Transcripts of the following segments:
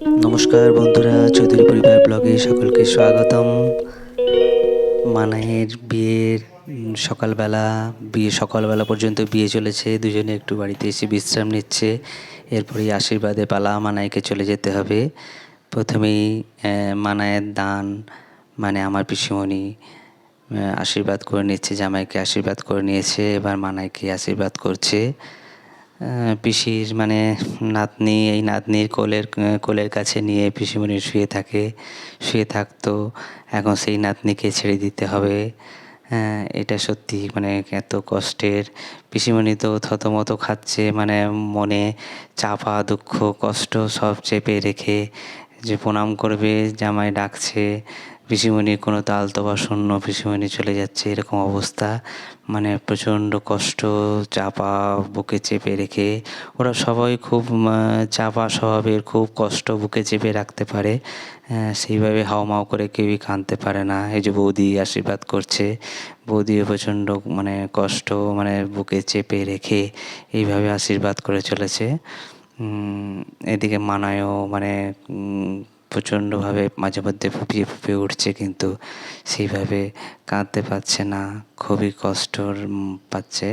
নমস্কার বন্ধুরা, চৌধুরী পরিবার ব্লগে সকলকে স্বাগতম। মানায়ের বিয়ের সকালবেলা, বিয়ে সকালবেলা পর্যন্ত বিয়ে চলেছে। দুজনে একটু বাড়িতে এসে বিশ্রাম নিচ্ছে। এরপরেই আশীর্বাদে পালা মানাইকে চলে যেতে হবে। প্রথমেই মানায়ের দান মানে আমার পিসিমণি আশীর্বাদ করে নিচ্ছে, জামাইকে আশীর্বাদ করে নিয়েছে। এবার মানাইকে আশীর্বাদ করছে। পিসির মানে নাতনি, এই নাতনির কোলের কোলের কাছে নিয়ে পিসিমণি শুয়ে থাকে, শুয়ে থাকতো। এখন সেই নাতনিকে ছেড়ে দিতে হবে। এটা সত্যি মানে এত কষ্টের। পিসিমণি তো থতমত খাচ্ছে মানে মনে চাপা, দুঃখ, কষ্ট সব চেপে রেখে যে প্রণাম করবে, জামাই ডাকছে। পিসিমণির কোনো তালতো বা শূন্য, পিসিমণি চলে যাচ্ছে, এরকম অবস্থা। মানে প্রচণ্ড কষ্ট, চাপা বুকে চেপে রেখে। ওরা সবাই খুব চাপা স্বভাবের, খুব কষ্ট বুকে চেপে রাখতে পারে। সেইভাবে হাওমাও করে কেউই কাঁদতে পারে না। এই যে বৌদি আশীর্বাদ করছে। বৌদিও প্রচণ্ড মানে কষ্ট মানে বুকে চেপে রেখে এইভাবে আশীর্বাদ করে চলেছে। এদিকে মানায়ও মানে প্রচণ্ডভাবে মাঝে মধ্যে ফুপিয়ে ফুপিয়ে উঠছে, কিন্তু সেইভাবে কাঁদতে পারছে না। খুবই কষ্ট পাচ্ছে।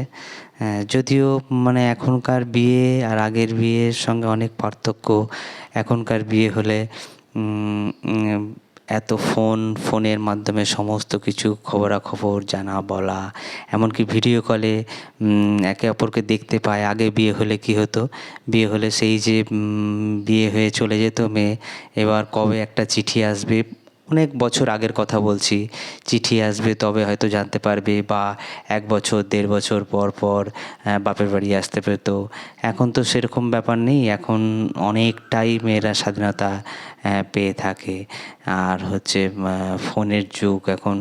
যদিও মানে এখনকার বিয়ে আর আগের বিয়ের সঙ্গে অনেক পার্থক্য। এখনকার বিয়ে হলে এত ফোন, ফোনের মাধ্যমে সমস্ত কিছু খবরাখবর, জানা, বলা, এমনকি ভিডিও কলে একে অপরকে দেখতে পায়, আগে বিয়ে হলে কি হতো? বিয়ে হলে সেই যে বিয়ে হয়ে চলে যেত মেয়ে, এবার কবে একটা চিঠি আসবে? অনেক বছর আগের কথা বলছি। চিঠি আসবে, তবে হয়তো জানতে পারবে বা এক বছর, দেড় বছর পর পর বাপের বাড়ি আসতে পেতো এখন তো সেরকম ব্যাপার নেই, এখন অনেকটাই মেয়েরা স্বাধীনতা পেয়ে থাকে। আর হচ্ছে ফোনের যুগ এখন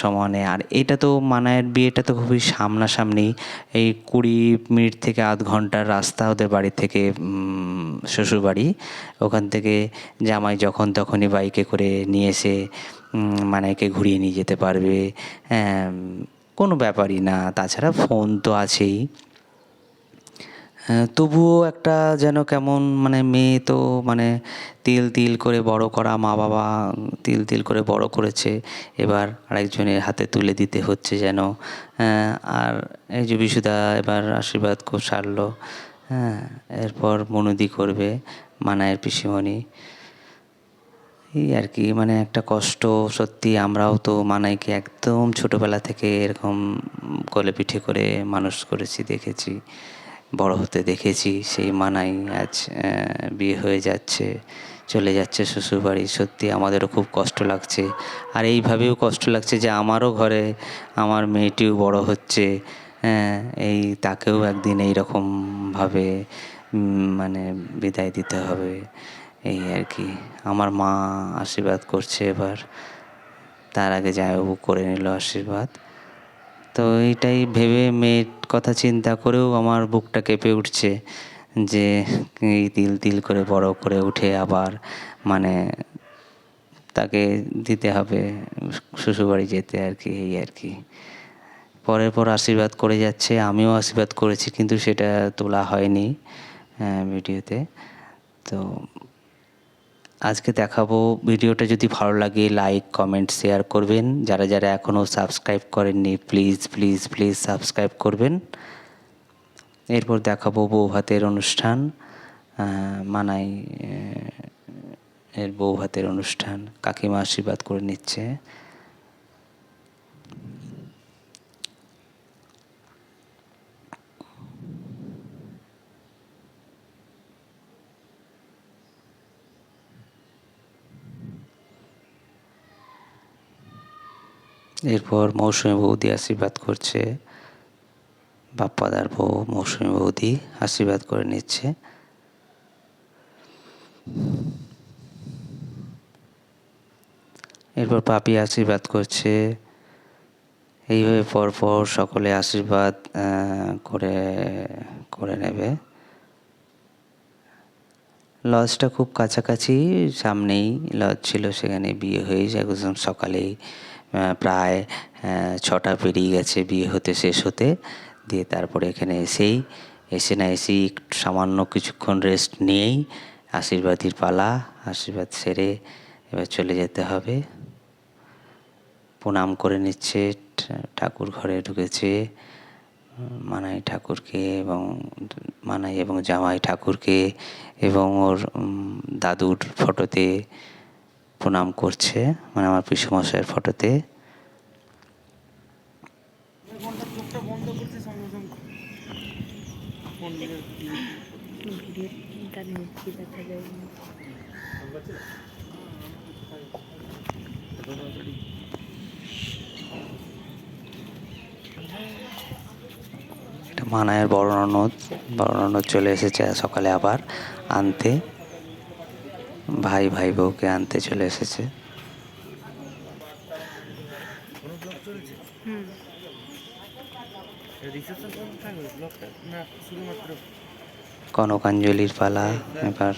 সমানে। আর এটা তো মানায়ের বিয়েটা তো খুবই সামনাসামনি। এই কুড়ি মিনিট থেকে আধ ঘণ্টার রাস্তা ওদের বাড়ি থেকে শ্বশুরবাড়ি। ওখান থেকে জামাই যখন তখনই বাইকে করে নিয়ে এসে মানায়কে ঘুরিয়ে নিয়ে যেতে পারবে। কোনো ব্যাপারই না। তাছাড়া ফোন তো আছেই। তবুও একটা যেন কেমন মানে মেয়ে তো মানে তিল তিল করে বড় করা মা বাবা তিল তিল করে বড় করেছে, এবার আরেকজনের হাতে তুলে দিতে হচ্ছে যেন। আর এই যে বিশুদা এবার আশীর্বাদ খুব সারলো। হ্যাঁ এরপর মনুদি করবে মানায়ের পিসিমণি। এই আর কি মানে একটা কষ্ট সত্যি আমরাও তো মানাইকে একদম ছোটোবেলা থেকে এরকম কোলে পিঠে করে মানুষ করেছি, দেখেছি। বড় হতে দেখেছি সেই মানাই আজ বিয়ে হয়ে যাচ্ছে চলে যাচ্ছে শ্বশুরবাড়ি। সত্যি আমাদেরও খুব কষ্ট লাগছে। আর এইভাবেও কষ্ট লাগছে যে আমারও ঘরে আমার মেয়েটিও বড় হচ্ছে হ্যাঁ এই তাকেও একদিন এইরকমভাবে উম, মানে বিদায় দিতে হবে এই আর কি। আমার মা আশীর্বাদ করছে এবার তার আগে জামাইবাবু করে নিল আশীর্বাদ। তো এইটাই ভেবে মেয়ের কথা চিন্তা করেও আমার বুকটা কেঁপে উঠছে যে এই তিল তিল করে বড় করে উঠে আবার মানে তাকে দিতে হবে শ্বশুরবাড়ি যেতে আর কি, এই আর কি। পরের পর আশীর্বাদ করে যাচ্ছে, আমিও আশীর্বাদ করেছি কিন্তু সেটা তোলা হয়নি ভিডিওতে। তো আজকে দেখাবো ভিডিওটা যদি ভালো লাগে লাইক কমেন্ট শেয়ার করবেন। যারা যারা এখনও সাবস্ক্রাইব করেননি প্লিজ প্লিজ প্লিজ সাবস্ক্রাইব করবেন। এরপর দেখাবো বউ হাতের অনুষ্ঠান মানাই এর বউ হাতের অনুষ্ঠান। কাকিমা আশীর্বাদ করে নিচ্ছে। এরপর মৌসুমী বৌদি আশীর্বাদ করছে। বাপ্পাদার বউ মৌসুমী বৌদি আশীর্বাদ করে নিচ্ছে। এরপর পাপি আশীর্বাদ করছে। এইভাবে পরপর সকলে আশীর্বাদ করে করে নেবে। লজটা খুব কাছাকাছি সামনেই লজ ছিল, সেখানে বিয়ে হয়ে যায়, একদম সকালেই প্রায় ছটা পেরিয়ে গেছে বিয়ে হতে, শেষ হতে। দিয়ে তারপরে এখানে এসেই, এসে না এসেই সামান্য কিছুক্ষণ রেস্ট নিয়েই আশীর্বাদীর পালা, আশীর্বাদ সেরে এবার চলে যেতে হবে। প্রণাম করে নিচ্ছে, ঠাকুর ঘরে ঢুকেছে, মানাই ঠাকুরকে এবং মানাই এবং জামাই ঠাকুরকে এবং ওর দাদুর ফটোতে প্রণাম করছে মানে আমার পিসমশাইয়ের ফটোতে। এটা মানায়ের বড় ননদ বড় ননদ চলে এসেছে সকালে আবার আনতে ভাই ভাই বউকে আনতে চলে এসেছে। হুম। রিসেপশন কখন থাকবে ব্লগটা না শুধুমাত্র কনকাঞ্জলির পালা এবার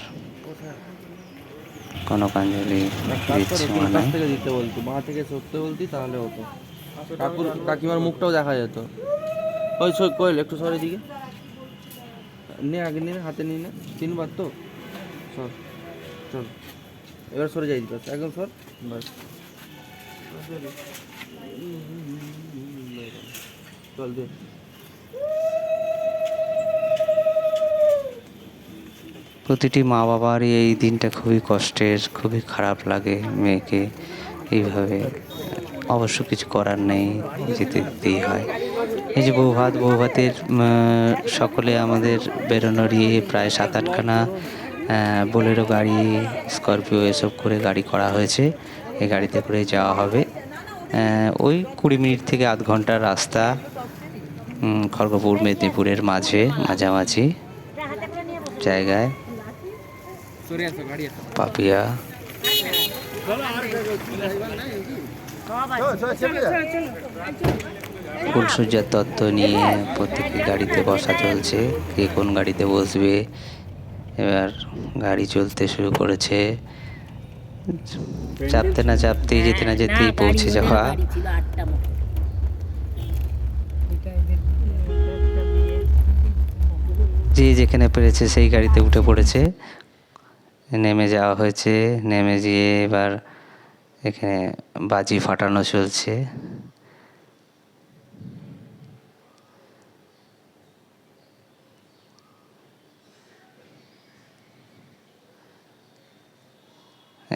কনকাঞ্জলি দিচ্ছে থেকে দিতে বলতি মা থেকে সত্যি বলতি তাহলে হতো। কাকুর কাকিমার মুখটাও দেখা যেত। ওই সই কইল একটু সরে দিকে নে আগে নিয়ে নে, হাতে নিয়ে নে তিনবার তো। সর। চল। এবার সরে যাই দিকে একদম সর। বাস। চল দে। প্রতিটি মা বাবারই এই দিনটা খুবই কষ্টের খুবই খারাপ লাগে মেয়েকে এইভাবে। অবশ্য কিছু করার নেই যেতে দিতেই হয়। এই যে বৌভাত বৌভাতের উম, সকলে আমাদের বেরোনোর ইয়ে প্রায় সাত আটখানা বোলেরো গাড়ি, স্করপিও এসব করে গাড়ি করা হয়েছে। এই গাড়িতে করে যাওয়া হবে। ওই কুড়ি মিনিট থেকে আধ ঘণ্টার রাস্তা খড়গপুর, মেদিনীপুরের মাঝে, মাঝামাঝি জায়গায়। পাপিয়া। ফুলসজ্জার তত্ত্ব নিয়ে প্রত্যেকে গাড়িতে বসা চলছে। কে কোন গাড়িতে বসবে এবার গাড়ি চলতে শুরু করেছে। চাপতে না চাপতেই যেতে না যেতেই পৌঁছে যাওয়া। যে যেখানে পেরেছে সেই গাড়িতে উঠে পড়েছে। নেমে যাওয়া হয়েছে নেমে গিয়ে এবার এখানে বাজি ফাটানো চলছে।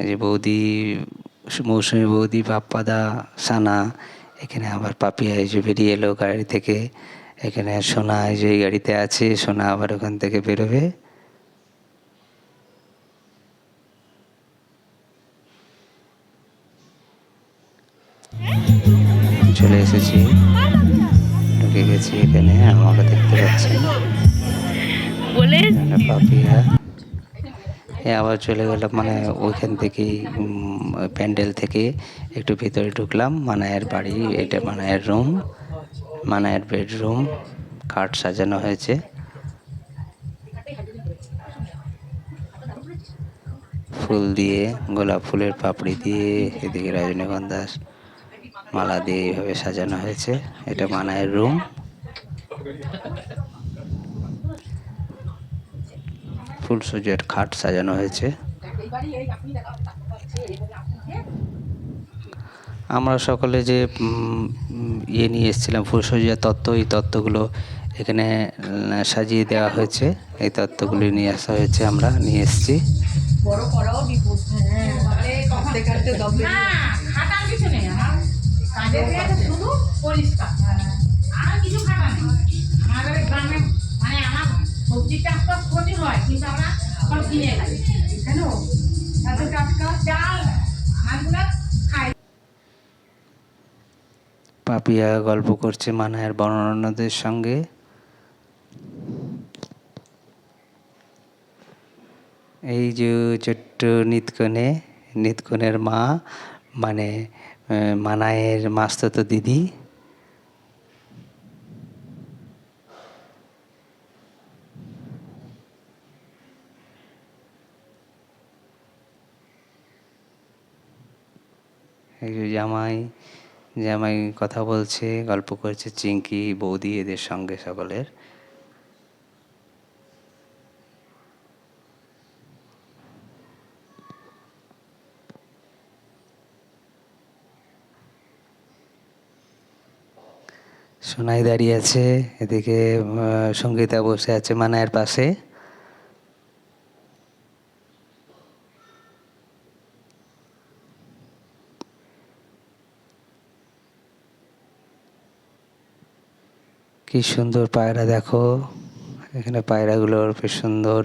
যে বৌদি, মৌসুমি বৌদি, বাপ্পাদা, সানা, এখানে আবার পাপিয়া এই যে বেরিয়ে এলো গাড়ি থেকে। এখানে সোনা এই যে গাড়িতে আছে, সোনা আবার ওখান থেকে বেরোবে। চলে গেলাম মানে ওইখান থেকেই প্যান্ডেল থেকে একটু ভিতরে ঢুকলাম, মানায়ের বাড়ি, এটা মানায়ের রুম মানায়ের বেডরুম কাঠ সাজানো হয়েছে। ফুল দিয়ে, গোলাপ ফুলের পাপড়ি দিয়ে, এদিকে রজনীগন্ধা মালা দিয়ে এইভাবে সাজানো হয়েছে। এটা মানায়ের রুম ফুলসজ্জার খাট সাজানো হয়েছে। আমরা সকলে যে ইয়ে নিয়ে এসেছিলাম ফুলসজ্জার তত্ত্ব, এই তত্ত্বগুলো এখানে সাজিয়ে দেওয়া হয়েছে। এই তত্ত্বগুলি নিয়ে আসা হয়েছে, আমরা নিয়ে এসেছি। আর কিছু খাটা নেই আমাদের গ্রামে মানে আমার সবজি চাষ হয় কিন্তু আমরা সব কিনে খাই। কেন? এত টাটকা চাল পাপিয়া গল্প করছে মানায়ের বর্ণনাদের সঙ্গে। এই যে ছোট্ট নিতকনে, নিতকনের মা মানে মানায়ের মাস্তত দিদি। একজন জামাই জামাই কথা বলছে, গল্প করছে চিঙ্কি বৌদি এদের সঙ্গে সকলের। সোনাই দাঁড়িয়ে আছে, এদিকে সঙ্গীতা বসে আছে মানায়ের পাশে। কি সুন্দর পায়রা, দেখো। এখানে পায়রাগুলোর বেশ সুন্দর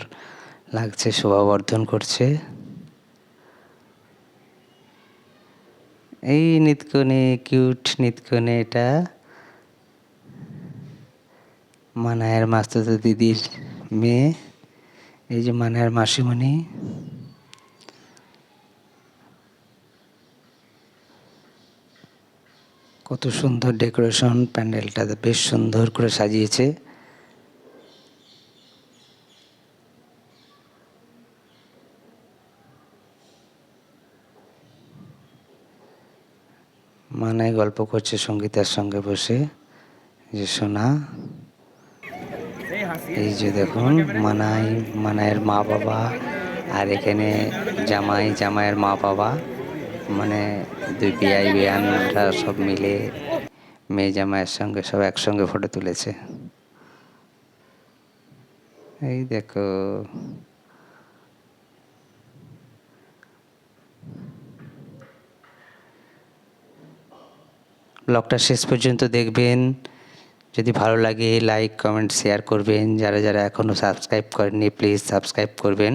লাগছে, শোভাবর্ধন করছে। এই নিতকনে কিউট নিতকনে এটা মানায়ের মাস্তুতো দিদির মেয়ে। এই যে মানায়ের মাসিমণি। কত সুন্দর ডেকোরেশন, প্যান্ডেলটা বেশ সুন্দর করে সাজিয়েছে। মানায় গল্প করছে সঙ্গীতার সঙ্গে বসে যে সোনা, এই যে দেখুন মানাই মানায়ের মা বাবা আর এখানে জামাই, জামাইয়ের মা বাবা মানে দুই বিআই বিয়ানরা সব মিলে মেয়ে জামাইয়ের সঙ্গে সব একসঙ্গে ফটো তুলেছে। এই দেখো। ব্লগটা শেষ পর্যন্ত দেখবেন। যদি ভালো লাগে লাইক কমেন্ট শেয়ার করবেন। যারা যারা এখনও সাবস্ক্রাইব করেননি প্লিজ সাবস্ক্রাইব করবেন।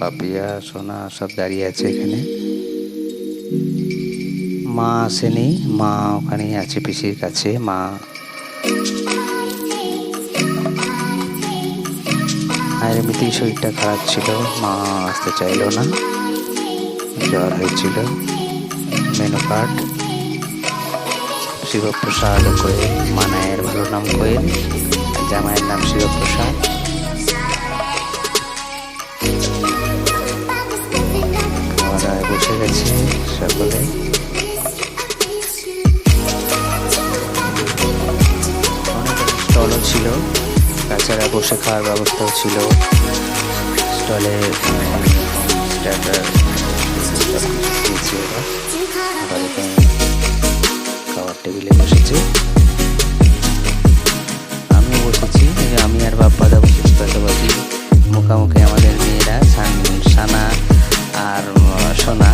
পাপিয়া, সোনা সব দাঁড়িয়ে আছে এখানে। মা আসেনি, মা ওখানেই আছে পিসির কাছে, মা। আর এমনিতেই শরীরটা খারাপ ছিল, মা আসতে চাইলো না। জ্বর হয়েছিল মেনু কার্ড শিবপ্রসাদ কোয়েল মানায়ের ভালো নাম কোয়েল জামাইয়ের নাম শিবপ্রসাদ। গেছি সকলে। স্টলও ছিল, তাছাড়া বসে খাওয়ার ব্যবস্থাও ছিল। স্টলে খাওয়ার টেবিলে বসেছে। আমি বসেছি, আমি আর বাপ্পা দা বসেছি পাশাপাশি মুখামুখি বাপ্পা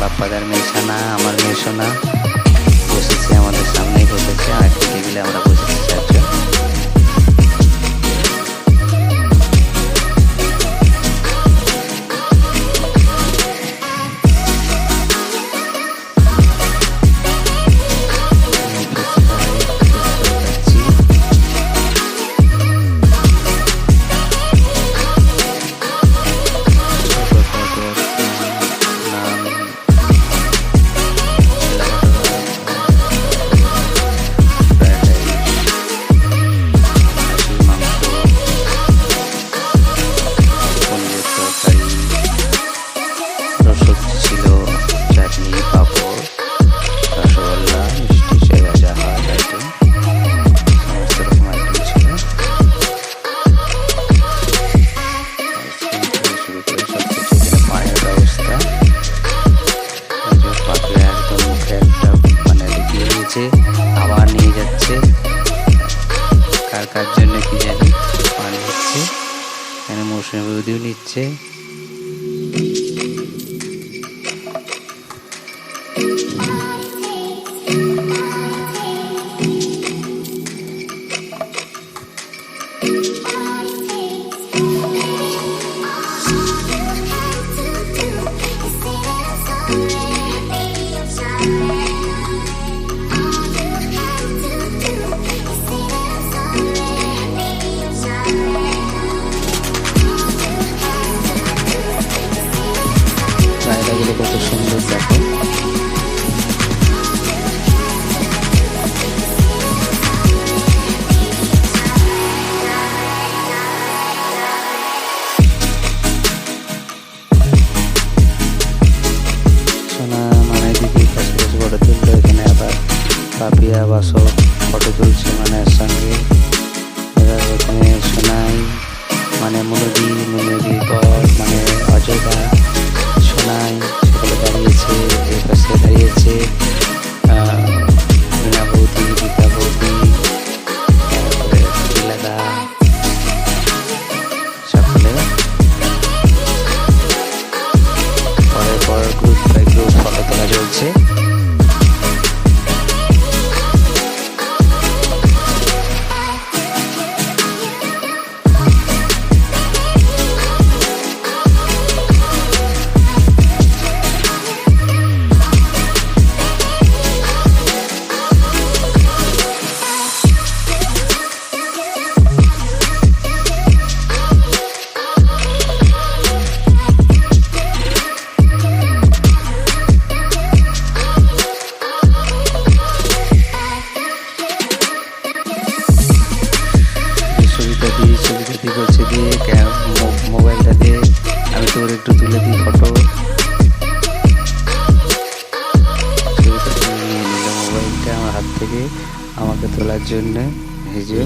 বাপ্পাদার মেয়ে সানা আমার মেয়ে সোনা বসেছে আমাদের সামনেই, বসেছে, আর একটা টেবিলে আমরা বসেছি। দি করছে দিয়ে মোবাইলটা দিয়ে আমি তোর একটু তুলে দিই ফটো। নিয়ে নিল মোবাইলটা আমার হাত থেকে, আমাকে তোলার জন্যে, এই যে।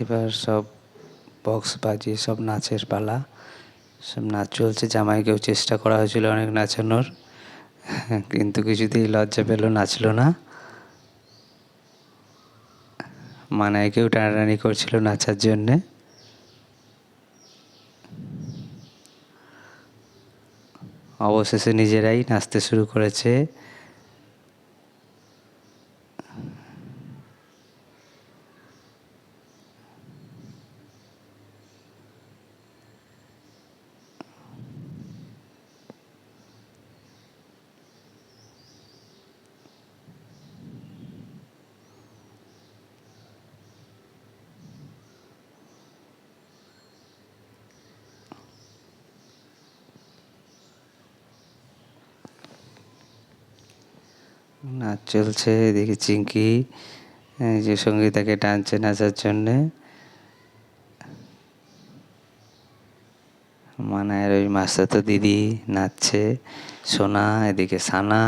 এবার সব বক্স বাজিয়ে সব নাচের পালা। সব নাচ চলছে। জামাইকেও চেষ্টা করা হয়েছিল অনেক নাচানোর। কিন্তু কিছুতেই লজ্জা পেল, নাচলো না। মানাইকেও টানাটানি করছিল নাচার জন্যে। অবশেষে নিজেরাই নাচতে শুরু করেছে। নাচ চলছে এদিকে চিঙ্কি যে সঙ্গীতাকে টানছে নাচার জন্যে। মানায়ের ওই মাস্টাতো দিদি নাচছে, সোনা, এদিকে সানা।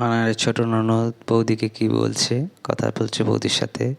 মানায়ের ছোট ননদ বৌদিকে কি বলছে? কথা বলছে বৌদির সাথে।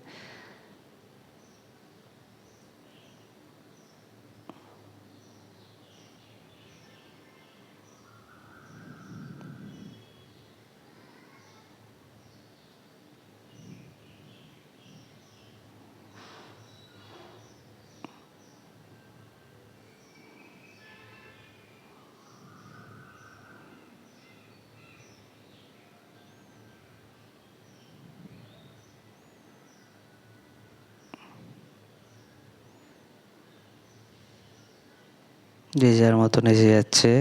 যে যার মতো নেচে যাচ্ছে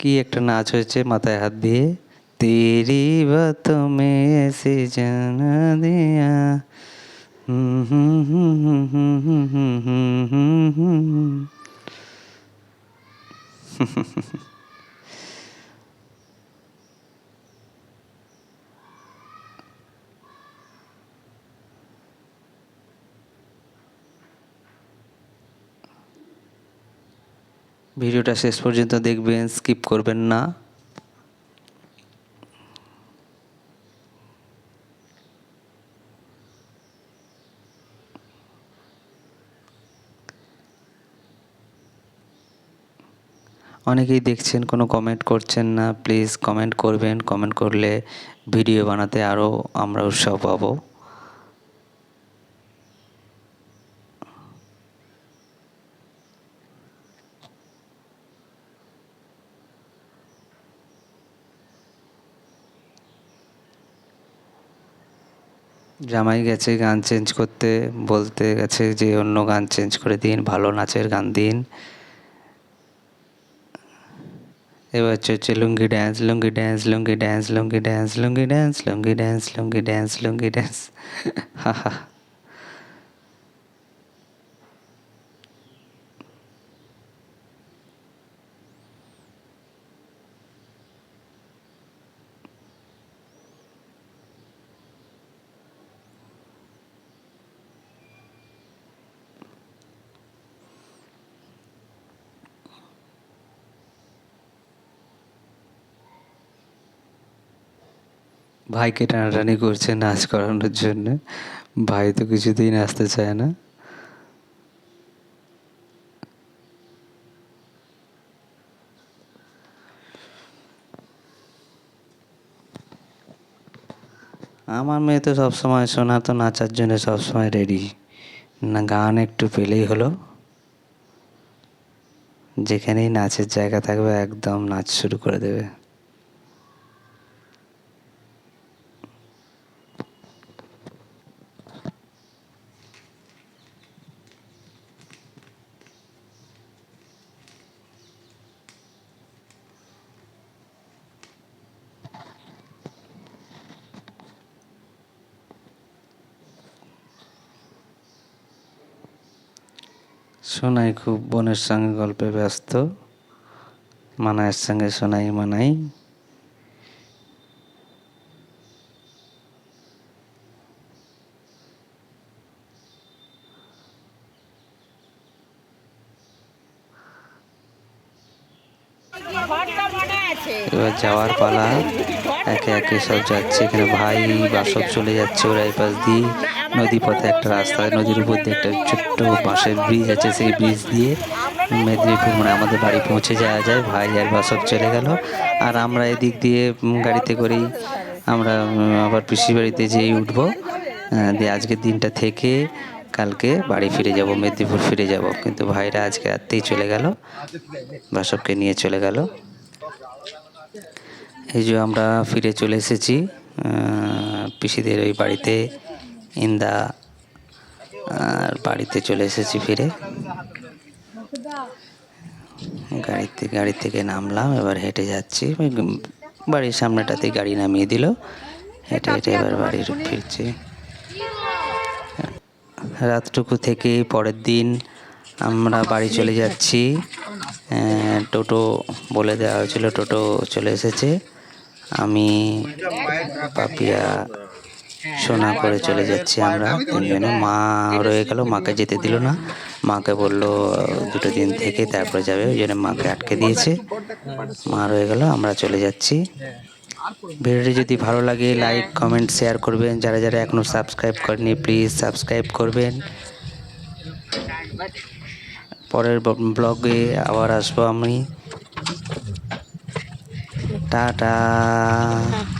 কি একটা নাচ হয়েছে মাথায় হাত দিয়ে তেরি বা তুমি এসে জানা দিয়া হুম ভিডিওটা শেষ পর্যন্ত দেখবেন স্কিপ করবেন না। অনেকেই দেখছেন, কোনো কমেন্ট করছেন না প্লিজ কমেন্ট করবেন। কমেন্ট করলে ভিডিও বানাতে আরও আমরা উৎসাহ পাবো। জামাই গেছে গান চেঞ্জ করতে, বলতে গেছে যে অন্য গান চেঞ্জ করে দিন, ভালো নাচের গান দিন। এবার হচ্ছে lungi dance lungi dance lungi dance lungi dance lungi dance lungi dance lungi dance lungi dance হা হা ভাইকে টানাটানি করছে নাচ করানোর জন্য। ভাই তো কিছুতেই নাচতে চায় না। আমার মেয়ে তো সবসময় শোনা তো নাচার জন্য সবসময় রেডি না, গান একটু পেলেই হলো। যেখানেই নাচের জায়গা থাকবে একদম নাচ শুরু করে দেবে। সোনাই খুব বোনের সঙ্গে গল্পে ব্যস্ত। মানায়ের সঙ্গে সোনাই মানাই এবার যাওয়ার পালা একে সব যাচ্ছে, এখানে ভাই বাসব চলে যাচ্ছে, ওরা এই পাশ দিয়ে নদী পথে একটা রাস্তা, নদীর উপর দিয়ে একটা ছোট্ট বাঁশের ব্রিজ আছে, সেই ব্রিজ দিয়ে মেদিনীপুর মানে আমাদের বাড়ি পৌঁছে যাওয়া যায়, ভাই আর বাসব চলে গেল। আর আমরা এদিক দিয়ে গাড়িতে করেই আমরা আবার পিসির বাড়িতে যেই উঠবো। দিয়ে আজকের দিনটা থেকে কালকে বাড়ি ফিরে যাব, মেদিনীপুর ফিরে যাব। কিন্তু ভাইরা আজকে রাত্রেই চলে গেল বাসবকে নিয়ে চলে গেল। এই যে আমরা ফিরে চলে এসেছি পিসিদের ওই বাড়িতে, ইন্দা, আর বাড়িতে চলে এসেছি ফিরে। গাড়িতে, গাড়ি থেকে নামলাম, এবার হেঁটে যাচ্ছি। বাড়ির সামনেটাতে গাড়ি নামিয়ে দিল। হেঁটে হেঁটে এবার বাড়ির ফিরছি। রাতটুকু থেকে পরের দিন আমরা বাড়ি চলে যাচ্ছি। টোটো বলে দেওয়া হয়েছিল, টোটো চলে এসেছে। আমি পাপিয়া সোনা করে চলে যাচ্ছি আমরা। তিনজনে। মা রয়ে গেল, মাকে যেতে দিল না। মাকে বলল, দুটো দিন থেকে তারপরে যাবে। ওই জন্য মাকে আটকে দিয়েছে। মা রয়ে গেল, আমরা চলে যাচ্ছি। ভিডিওটি যদি ভালো লাগে, লাইক, কমেন্ট, শেয়ার করবেন। যারা যারা এখনও সাবস্ক্রাইব করেনি প্লিজ সাবস্ক্রাইব করবেন। পরের ব্লগে আবার আসব আমি। টাটা